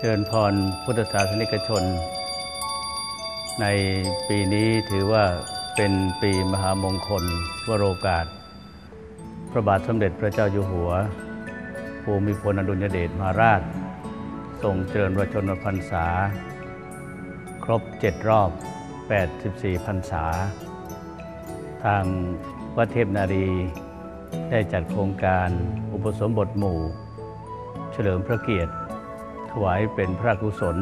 เชิญพรพุทธศาสนิกชน ในปีนี้ถือว่าเป็นปีมหามงคล วโรกาส พระบาทสมเด็จพระเจ้าอยู่หัว ภูมิพลอดุลยเดชมหาราช ทรงเจริญวชนพรรษา ครบเจ็ดรอบ 84พรรษา ทางวัดเทพนารีได้จัดโครงการอุปสมบทหมู่ เฉลิมพระเกียรติ วายเป็นพระกุศล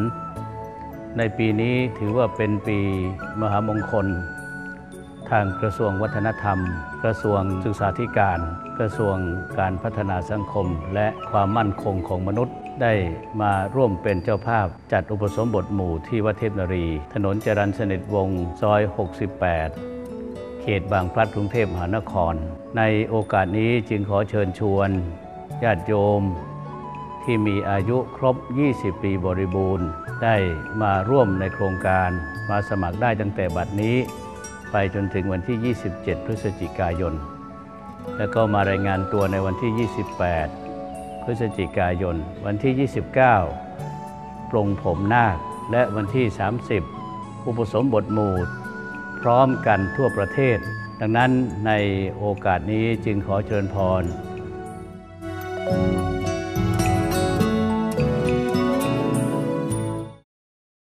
ในปีนี้ถือว่าเป็นปีมหามงคล ทางกระทรวงวัฒนธรรม กระทรวงศึกษาธิการ กระทรวงการพัฒนาสังคม และความมั่นคงของมนุษย์ได้มาร่วมเป็นเจ้าภาพจัดอุปสมบทหมู่ที่วัดเทพนรี ถนนจรัญสนิทวงศ์ซอย 68 เขตบางพลัดกรุงเทพมหานคร ในโอกาสนี้จึงขอเชิญชวน ญาติโยม ที่มีอายุครบ 20 ปีบริบูรณ์ ได้มาร่วมในโครงการมาสมัครได้ตั้งแต่บัดนี้ ไปจนถึงวันที่ 27 พฤศจิกายน แล้วก็มารายงานตัวในวันที่ 28 พฤศจิกายน วันที่ 29 ปรงผมนาค และวันที่ 30 อุปสมบทหมู่พร้อมกันทั่วประเทศ ดังนั้นในโอกาสนี้จึงขอเชิญพร thank you